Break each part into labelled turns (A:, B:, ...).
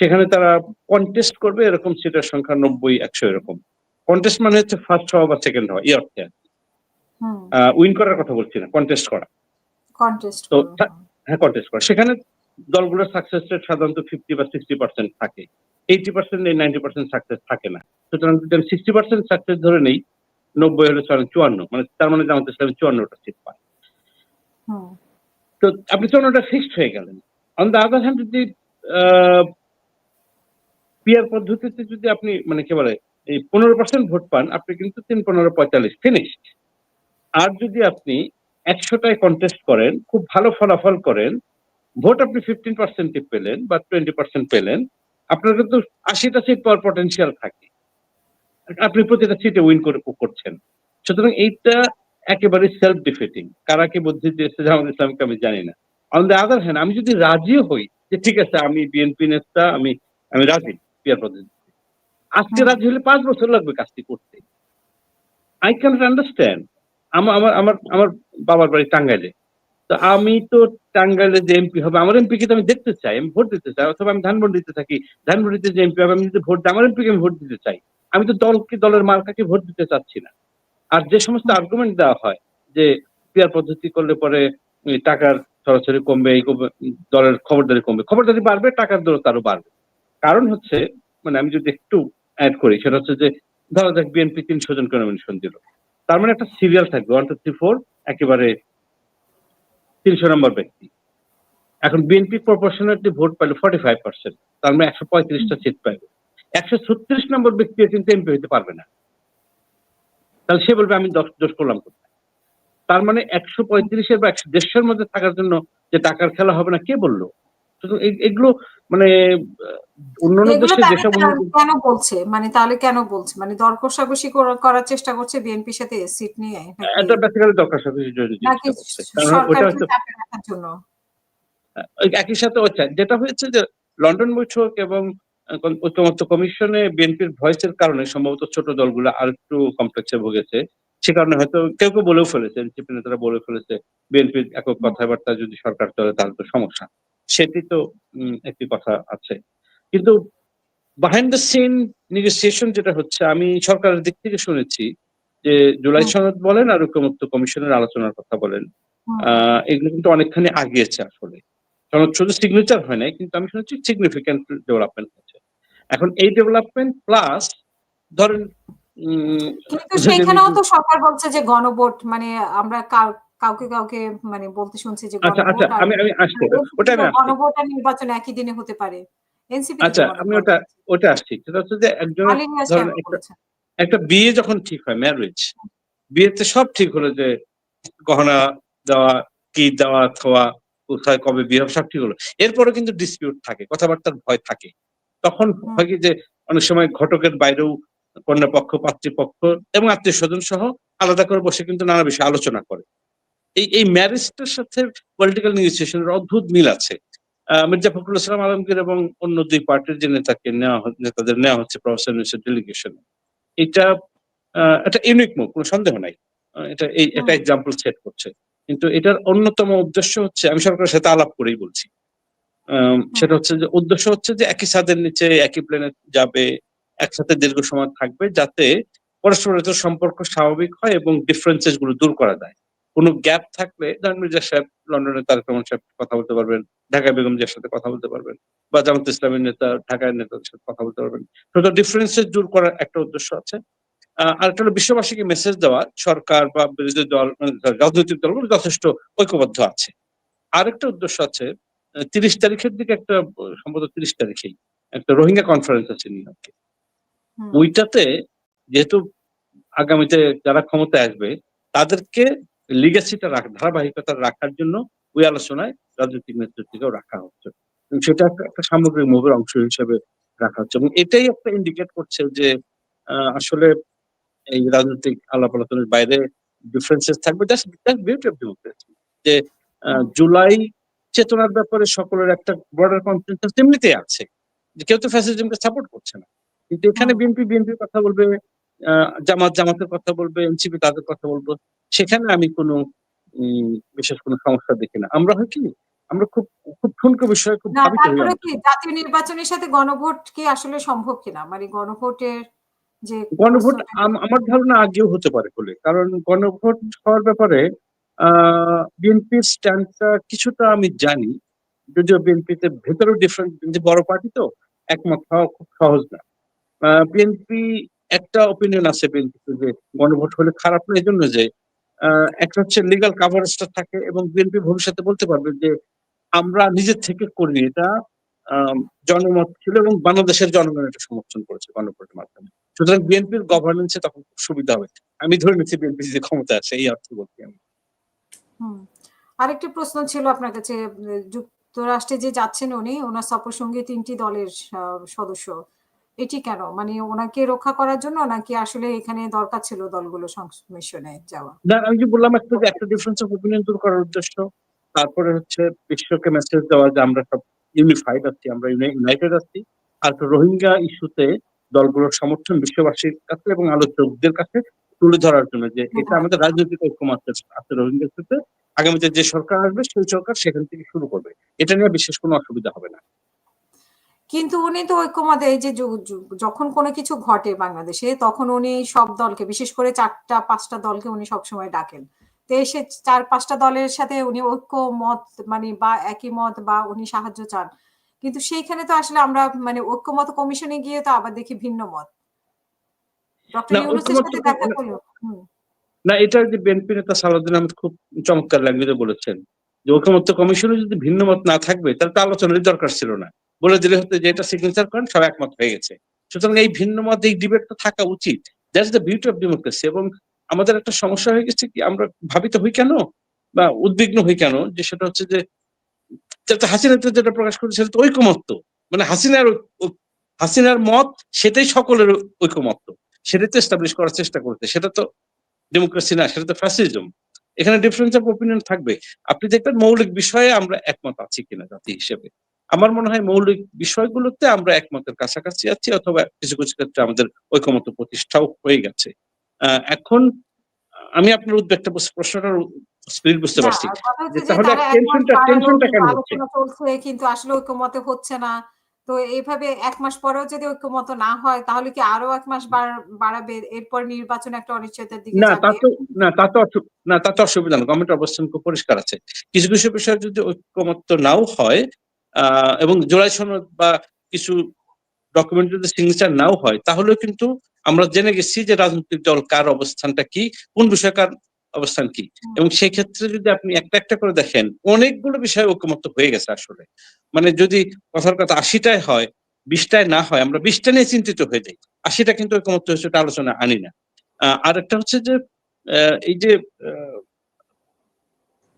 A: সেখানে তারা কন্টেস্ট করবে এরকম সিটের সংখ্যা নব্বই একশো এরকম। কন্টেস্ট মানে হচ্ছে ফার্স্ট হওয়া বা সেকেন্ড হওয়া এই অর্থে উইন করার কথা বলছি না কন্টেস্ট করা।
B: কন্টেস্ট
A: তো হ্যাঁ কন্টেস্ট করা। সেখানে দলগুলোর সাকসেস রেট সাধারণত ফিফটি বা সিক্সটি পার্সেন্ট থাকে। এইটি পার্সেন্ট এই নাইনটি পার্সেন্ট সাকসেস থাকে না। সুতরাং যদি আমি সিক্সটি পার্সেন্ট সাকসেস ধরে নেই নব্বই হলে চুয়ান্ন মানে তার মানে জামাত ইসলাম চুয়ান্নটা সিট পায়। তো আপনি চুয়ান্নটা ফিক্সড হয়ে গেলেন। অন দ্য আদার হ্যান্ড যদি পিয়ার পদ্ধতিতে যদি আপনি মানে কি বলে, এই পনেরো পার্সেন্ট ভোট পান, আপনি কিন্তু তিন পনেরো পঁয়তাল্লিশ ফিনিশড আর যদি আপনি একশোটায় কন্টেস্ট করেন, খুব ভালো ফলাফল করেন, ভোট আপনি ফিফটিন পার্সেন্ট পেলেন বা টোয়েন্টি পার্সেন্ট পেলেন, আপনার কিন্তু আশিটা সিট পাওয়ার পটেনশিয়াল থাকে। আপনি প্রতিটা সিটে উইন করে, করছেন। সুতরাং এইটা একেবারে সেলফ ডিফিটিং কারা কি বুদ্ধি দিয়েছে জামাত ইসলামকে আমি জানি না। অন দ্য আদার হ্যান্ড আমি যদি রাজিও হই যে ঠিক আছে, আমি বিএনপি নেতা, আমি আমি রাজি। পিয়ার পদ্ধতি আজকে রাজি হলে পাঁচ বছর লাগবে কাজটি করতে। আই ক্যান আন্ডারস্ট্যান্ড আমার আমার আমার বাবার বাড়ি টাঙ্গাইলে। তো আমি তো টাঙ্গাইলে যে এমপি হবে, আমার এমপি কে তো আমি দেখতে চাই, আমি ভোট দিতে চাই, অথবা আমি ধানমন্ডিতে থাকি। ধানমন্ডিতে যে এমপি হবে, আমি যদি ভোট দিই, আমার এমপিকে আমি ভোট দিতে চাই। আমি তো দলকে, দলের মার্কাকে ভোট দিতে চাচ্ছি না। আর যে সমস্ত আর্গুমেন্ট দেওয়া হয়, যে পিয়ার পদ্ধতি করলে পরে টাকার সরাসরি কমবে, এই দলের খবরদারি কমবে। খবরদারি বাড়বে, টাকার দর তারও বাড়বে। কারণ হচ্ছে মানে আমি যদি একটু অ্যাড করি, সেটা হচ্ছে যে, ধরা যাক বিএনপি তিনশো জনকে নমিনেশন দিল। তার মানে একটা সিরিয়াল থাকবে ওয়ান টু থ্রি ফোর একেবারে তিনশো নম্বর ব্যক্তি। এখন বিএনপি প্রপোর্শনালি ভোট পাইলো ফর্টি ফাইভ পার্সেন্ট তার মানে একশো পঁয়ত্রিশটা সিট পাইবে একশো ছত্রিশ নম্বর ব্যক্তি কিন্তু এমপি হইতে পারবে না। তাহলে সে বলবে, আমি দশ, দোষ করলাম কোথায়? তার মানে একশো পঁয়ত্রিশের বা একশো দেড়শোর মধ্যে থাকার জন্য যে টাকার খেলা হবে না, কে বলল? এগুলো মানে অন্যান্য দেশে যেসব
B: কেন- বলছে? মানে তাহলে কেন বলছে? মানে দর কষাকষি করার চেষ্টা করছে বিএনপির সাথে সিট নিয়ে? নাকি-
A: এটা বেসিক্যালি জড়িত
B: নাকি
A: কারণ ওটা হচ্ছে
B: জন্য?
A: একই সাথে হচ্ছে যেটা হয়েছে যে লন্ডন বৈঠক এবং ঐক্যমত্য কমিশনে বিএনপির ভয়েসের কারণে সম্ভবত ছোট দলগুলো আর একটু কমপ্লেক্সে ভুগেছে। সে কারণে হয়তো কেউ কেউ বলেও ফেলেছে নেতারা বলে ফেলেছে বিএনপির একক কথাবার্তা যদি সরকার চলে তাহলে তো সমস্যা। সেটি তো একটি কথা আছে। কিন্তু বাহাইন্ড দ্য সিন নেগোসিয়েশন যেটা হচ্ছে আমি সরকারের দিক থেকে শুনেছি যে জুলাই সনদ বলেন আর ঐক্যমত্য কমিশনের আলোচনার কথা বলেন আহ, এগুলো কিন্তু অনেকখানি আগিয়েছে আসলে। সনদ শুধু সিগনেচার হয় নাই কিন্তু আমি শুনেছি সিগনিফিক্যান্ট ডেভেলপমেন্ট হচ্ছে এখন এই ডেভেলপমেন্ট প্লাস ধরেন
B: কিন্তু সেখানেও তো সরকার বলছে যে গণভোট মানে আমরা কাউকে কাউকে মানে বলতে শুনছি যে
A: আচ্ছা আচ্ছা আমি আমি আসছি ওটা আমি
B: গণভোট আর নির্বাচন একই দিনে হতে পারে? এনসিপি
A: আচ্ছা, আমি ওটা- ওটা আসছি। সেটা হচ্ছে যে একজন একটা- বিয়ে যখন ঠিক হয় ম্যারেজ বিয়েতে সব ঠিক হলো যে গহনা দেওয়া কি দেওয়া খাওয়া কোথায় কবে বিয়ে হবে সব ঠিক হলো। এরপরে কিন্তু ডিসপিউট থাকে কথাবার্তার ভয় থাকে। তখন হয় কি যে অনেক সময় ঘটকের বাইরেও কন্যা পক্ষ পাত্রীপক্ষ এবং আত্মীয় স্বজন সহ আলাদা করে বসে কিন্তু নানা বিষয়ে আলোচনা করে। এই এই ম্যারেজটার সাথে পলিটিক্যাল নেগোসিয়েশনের অদ্ভুত মিল আছে। মির্জা ফখরুল ইসলাম আলমগীর এবং অন্য দুই পার্টির যে নেতাকে নেওয়া নেতাদের নেওয়া হচ্ছে প্রফেসর ইউনিভার্সিটি ডেলিগেশন এটা একটা ইউনিক মুভ কোনো সন্দেহ নাই। এটা এই একটা এক্সাম্পল সেট করছে। কিন্তু এটার অন্যতম উদ্দেশ্য হচ্ছে আমি সরকারের সাথে আলাপ করেই বলছি। আম, সেটা হচ্ছে যে উদ্দেশ্য হচ্ছে যে একই ছাদের নিচে একই প্লেনে যাবে একসাথে দীর্ঘ সময় থাকবে যাতে পরস্পরের সম্পর্ক স্বাভাবিক হয় এবং ডিফারেন্সেসগুলো দূর করা যায়। কোনো গ্যাপ থাকলে ধরেন মির্জা সাহেব লন্ডনের তারেক রহমান সাহেব কথা বলতে পারবেন ঢাকায় বেগম জিয়ার সাথে কথা বলতে পারবেন বা জামাত ইসলামের নেতা ঢাকায় নেতাদের সাথে কথা বলতে পারবেন। সুতরাং ডিফারেন্সেস দূর করার একটা উদ্দেশ্য আছে। আর একটা হলো বিশ্ববাসীকে মেসেজ দেওয়া সরকার বা বিরোধী দল মানে রাজনৈতিক দলগুলো যথেষ্ট ঐক্যবদ্ধ আছে। আরেকটা উদ্দেশ্য আছে তিরিশ তারিখের দিকে একটা সম্ভবত তিরিশ তারিখেই একটা রোহিঙ্গা কনফারেন্স আছে নিউ ইয়র্কে। ওইটাতে যেহেতু আগামীতে যারা ক্ষমতায় আসবে তাদেরকে লিগেসিটা রাখ ধারাবাহিকতা রাখার জন্য ওই আলোচনায় রাজনৈতিক নেতৃত্বকেও রাখা হচ্ছে। সেটা একটা- সামগ্রিক মুভের অংশ হিসেবে রাখা হচ্ছে। এবং এটাই একটা ইন্ডিকেট করছে যে আসলে এই রাজনৈতিক আলাপ আলোচনার বাইরে ডিফারেন্সেস থাকবে। বিউটি অফ ডেমোক্রেসি যে জুলাই চেতনার ব্যাপারে সকলের একটা বর্ডার কনসেন্সাস এমনিতেই আছে যে কেউ তো ফ্যাসিজমকে সাপোর্ট করছে না। কিন্তু এখানে বিএনপি বিএনপির কথা বলবে আহ, জামাত জামাতের কথা বলবে এনসিপি তাদের কথা বলব। সেখানে আমি কোনো বিশেষ কোনো সমস্যা দেখি না আমরা হয় কি আমরা খুব খুব ঠুনকো বিষয়ে খুব ভাবিত হই
B: কি জাতীয় নির্বাচনের সাথে গণভোট কি আসলে সম্ভব কিনা? মানে গণভোটের যে
A: গণভোট আম আমার ধারণা আগেও হতে পারে বলে। কারণ গণভোট হওয়ার ব্যাপারে বিএনপির স্ট্যান্ডটা কিছুটা আমি জানি। যদিও বিএনপিতে ভেতরেও ডিফারেন্ট যে বড় পার্টি তো একমত হওয়া খুব সহজ না। বিএনপি একটা ওপিনিয়ন আছে বিএনপিতে যে গণভোট হলে খারাপ না এজন্য যে আ একটা হচ্ছে লিগ্যাল কভারেজটা থাকে এবং বিএনপি ভবিষ্যতে বলতে পারবে যে আমরা নিজের থেকে করিনি। এটা জনমত ছিল এবং বাংলাদেশের জনগণ এটা সমর্থন করেছে গণভোটের মাধ্যমে। সুতরাং বিএনপির গভর্নেন্স তখন খুব সুবিধা হবে। আমি ধরে নিচ্ছি বিএনপি যে ক্ষমতায় আছে এই অর্থে বলছি আমি।
B: আরেকটি প্রশ্ন ছিল আপনার কাছে যুক্তরাষ্ট্রে যে যাচ্ছেন উনি, ওনার সফর সঙ্গী ৩ টি দলের সদস্য। এটি কেন? মানে ওনাকে রক্ষা করার জন্য নাকি আসলে এখানে দরকার ছিল দলগুলো সংমিশ্রণে যাওয়া?
A: না আমি যে বললাম একটা একটা ডিফারেন্স অফ ওপিনিয়ন দূর করার উদ্দেশ্য। তারপরে হচ্ছে বিশ্বকে মেসেজ দেওয়া যে আমরা সব ইউনিফাইড আছি, আমরা ইউনাইটেড আছি। আর রোহিঙ্গা ইস্যুতে দলগুলোর সমর্থন বিশ্ববাসীর কাছে এবং আলোচকদের কাছে তুলে ধরার জন্য যে এটা আমাদের রাজনৈতিক ঐক্যমত্য আছে রোহিঙ্গা ইস্যুতে। আগামীতে যে সরকার আসবে সেই সরকার সেখান থেকে শুরু করবে। এটা নিয়ে বিশেষ কোনো অসুবিধা হবে না।
B: কিন্তু উনি তো ঐক্যমতে এই যে যখন কোনো কিছু ঘটে বাংলাদেশে তখন উনি সব দলকে বিশেষ করে চারটা পাঁচটা দলকে উনি সবসময় ডাকেন। তো এসে চার পাঁচটা দলের সাথে উনি ঐক্যমত মানে বা একই মত বা উনি সাহায্য চান। কিন্তু সেইখানে তো আসলে আমরা মানে ঐক্যমত কমিশনে গিয়ে তো আবার দেখি ভিন্ন মত। ডক্টর
A: না
B: সাথে দেখা করল
A: না এটা যে বিএনপি নেতা সালাউদ্দিন আহমেদ খুব চমৎকার ল্যাঙ্গুয়েজে বলেছেন। যে ঐকমত্য কমিশনে যদি ভিন্ন মত না থাকবে তাহলে তো আলোচনারই দরকার ছিল না। বলে দিলে হতো যে এটা সিগনেচার করেন সব একমত হয়ে গেছে। সুতরাং এই ভিন্ন মত এই ডিবেট তো থাকা উচিত। That's the beauty of democracy এবং আমাদের একটা সমস্যা হয়ে গেছে কি আমরা ভাবিত হই কেন? বা উদ্বিগ্ন হই কেন? যে সেটা হচ্ছে যে হাসিনা যেটা প্রকাশ করেছে সেটা তো ঐকমত্য। মানে হাসিনার হাসিনার মত সেটাই সকলের ঐকমত্য। সেটাই তো এস্টাবলিশ করার চেষ্টা করতে সেটা তো ডেমোক্রেসি না, সেটা তো ফ্যাসিজম। এখানে ডিফারেন্স অফ ওপিনিয়ন থাকবে। আপনি দেখবেন মৌলিক বিষয়ে আমরা একমত আছি কিনা জাতি হিসেবে। আমার মনে হয় মৌলিক বিষয়গুলোতে আমরা একমতের কাছাকাছি আছি অথবা কিছু, কিছু ক্ষেত্রে আমাদের ঐকমত্য প্রতিষ্ঠাও হয়ে গেছে। এখন আমি আপনার উদ্বেগটা প্রশ্নটার স্পিরিট বুঝতে পারছি। তাহলে টেনশনটা টেনশনটা
B: কিন্তু
A: কেন হচ্ছে?
B: কিন্তু আসলে ঐক্যমতে হচ্ছে না। তো এইভাবে ১ মাস পরেও যদি ঐক্যমত না হয় তাহলে কি আরও ১ মাস বাড়াবে? এরপর নির্বাচন একটা অনিশ্চয়তার দিকে
A: না তা তো না তা তো না তা তো অসুবিধা না। গভর্নমেন্টের অবস্থান খুব পরিষ্কার আছে। কিছু, কিছু বিষয়ে যদি ঐক্যমত্য নাও হয় এবং জুলাই সনদ বা কিছু ডকুমেন্ট যদি সিগনেচার নাও হয় তাহলেও কিন্তু আমরা জেনে গেছি যে রাজনৈতিক দল কার অবস্থানটা কি, কোন বিষয়ে কার অবস্থান কি। এবং সেই ক্ষেত্রে যদি আপনি একটা, একটা করে দেখেন অনেকগুলো বিষয়ে ঐক্যমত্য হয়ে গেছে আসলে। মানে যদি কথার কথা আশিটায় হয়, বিশটায় না হয় আমরা বিশটা নিয়ে চিন্তিত হয়ে যাই। আশিটা কিন্তু ঐক্যমত্য হয়েছে ওটা আলোচনায় আনি না। আর একটা হচ্ছে যে এই যে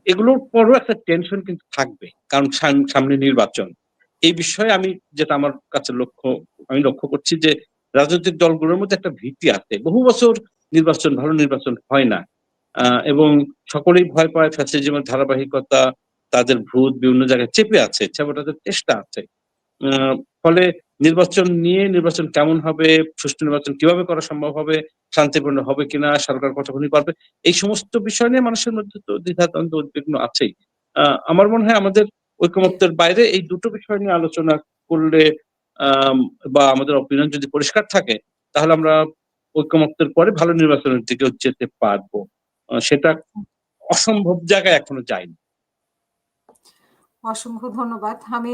A: এগুলোর পরও একটা টেনশন কিন্তু থাকবে। কারণ সাম সামনে নির্বাচন। এই বিষয়ে আমি যেটা আমার কাছে লক্ষ্য আমি লক্ষ্য করছি যে রাজনৈতিক দলগুলোর মধ্যে একটা ভীতি আছে। বহু বছর নির্বাচন ভালো নির্বাচন হয় না। এবং সকলেই ভয় পায় ফ্যাসিজমের ধারাবাহিকতা, তাদের ভূত বিভিন্ন জায়গায় চেপে আছে, চেপে তাদের চেষ্টা আছে। ফলে নির্বাচন নিয়ে নির্বাচন কেমন হবে, সুষ্ঠু নির্বাচন কীভাবে করা সম্ভব হবে, শান্তিপূর্ণ হবে কিনা, সরকার কতখানি পারবে। এই সমস্ত বিষয় নিয়ে মানুষের মধ্যে তো দ্বিধাদ্বন্দ্ব উদ্বিগ্ন আছেই। আমার মনে হয় আমাদের ঐকমত্যের বাইরে এই দুটো বিষয় নিয়ে আলোচনা করলে বা আমাদের ওপিনিয়ন যদি পরিষ্কার থাকে তাহলে আমরা ঐকমত্যের পরে ভালো নির্বাচনের দিকেও যেতে পারব। সেটা অসম্ভব জায়গায় এখনও যায়নি।
B: অসংখ্য ধন্যবাদ। আমি